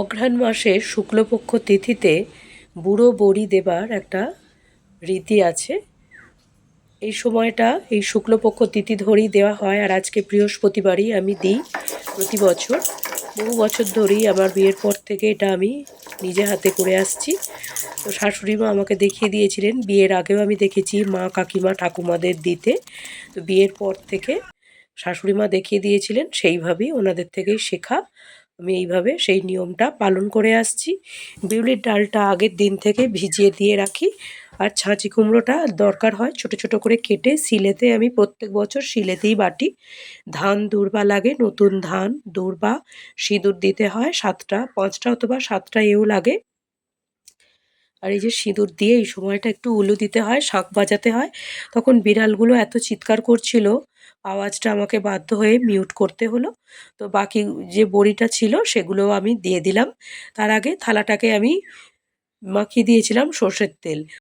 অঘ্রাণ মাসের শুক্লপক্ষ তিথিতে বুড়ো বড়ি দেবার একটা রীতি আছে। এই সময়টা এই শুক্লপক্ষ তিথি ধরেই দেওয়া হয় আর আজকে বৃহস্পতিবারই আমি দিই প্রতি বছর। বহু বছর ধরেই আমার বিয়ের পর থেকে এটা আমি নিজে হাতে করে আসছি। তো শাশুড়ি মা আমাকে দেখিয়ে দিয়েছিলেন, বিয়ের আগেও আমি দেখেছি মা কাকিমা ঠাকুমাদের দিতে। তো বিয়ের পর থেকে শাশুড়ি মা দেখিয়ে দিয়েছিলেন, সেইভাবেই ওনাদের থেকেই শেখা। আমি এইভাবে সেই নিয়মটা পালন করে আসছি। বিউলির ডালটা আগের দিন থেকে ভিজিয়ে দিয়ে রাখি। আর ছাঁচি কুমড়োটা দরকার হয় ছোট ছোট করে কেটে শিলেতে আমি প্রত্যেক বছর শিলেতেই বাটি। ধান দূর্বা লাগে, নতুন ধান, দূর্বা, সিঁদুর দিতে হয় সাতটা, পাঁচটা অথবা সাতটা এও লাগে। আর এই যে সিঁদুর দিয়ে এই সময়টা একটু উলু দিতে হয় শাঁখ বাজাতে হয়। তখন বিড়ালগুলো এত চিৎকার করছিল আওয়াজটা আমাকে বাধ্য হয়ে মিউট করতে হলো। তো বাকি যে বড়িটা ছিল সেগুলোও আমি দিয়ে দিলাম। তার আগে থালাটাকে আমি মাখিয়ে দিয়েছিলাম সর্ষের তেল।